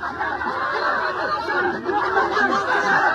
Thank you.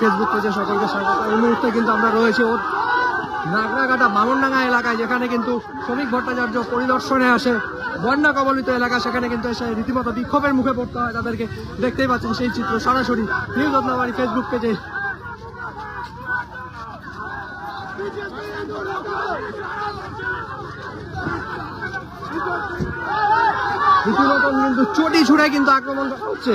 Facebook পেজে সকলকে স্বাগত। এই মুহূর্তে কিন্তু আমরা রয়েছি ও নাগরাঘাটা বামনডাঙ্গা এলাকায় যেখানে কিন্তু শ্রমিক ভট্টাচার্য পরিদর্শনে আসে বন্যা কবলিত এলাকা সেখানে কিন্তু এসে রীতিমতো বিক্ষোভের মুখে পড়তে হয় তাদেরকে দেখতেই পাচ্ছেন সেই চিত্র সরাসরি নিউজ রত্নাবাড়ি ফেসবুক পেজে রীতিমতো কিন্তু চটি ছুড়ে কিন্তু আক্রমণ করা হচ্ছে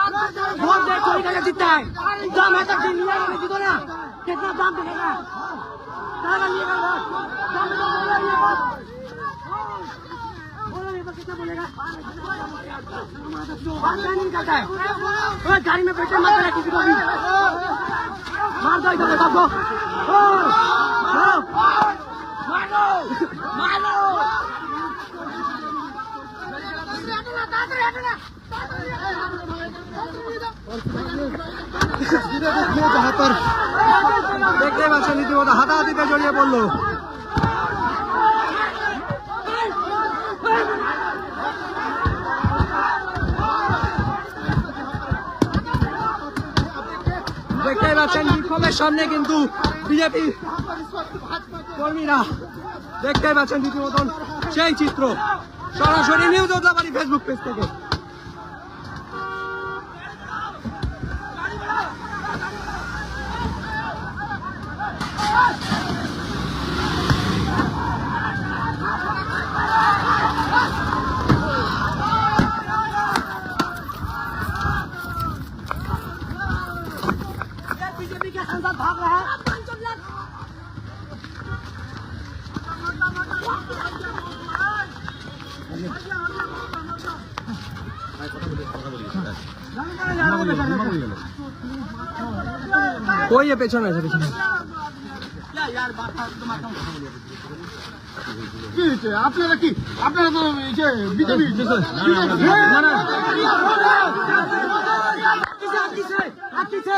है वोट चोर वोट दे चोरी करके जीतता है दम है तो दिल्ली में जीतो ना कितना दाम देगा कहाँ लिएगा वोट दम है तो बोलेगा ये वोट बोलो ये तो कितना बोलेगा बात नहीं निकलता है ओए, गाड़ी में बैठे मत देना किसी को भी मार दो इधर सबको ओए, मारो मारो मारो দেখতে পাচ্ছেন রীতিমতো হাতাহাতিতে জড়িয়ে পড়ল। দেখতে পাচ্ছেন, বিক্ষোভের সামনে কিন্তু বিজেপি কর্মীরা দেখতে পাচ্ছেন, রীতিমতন সেই চিত্র। সরাসরি নিউজ ওদলাবাড়ি ফেসবুক পেজ থেকে। นะทางตะทองนะฮะปันจนเล็ก ওই পেছনে আছে পেছনে আপনারা কি আপনারা তো বিজেপি যে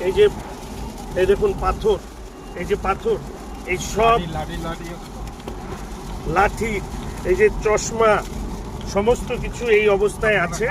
এই যে এই দেখুন পাথর এই যে পাথর এই সব লাঠি এই যে চশমা সমস্ত কিছু এই অবস্থায় আছে।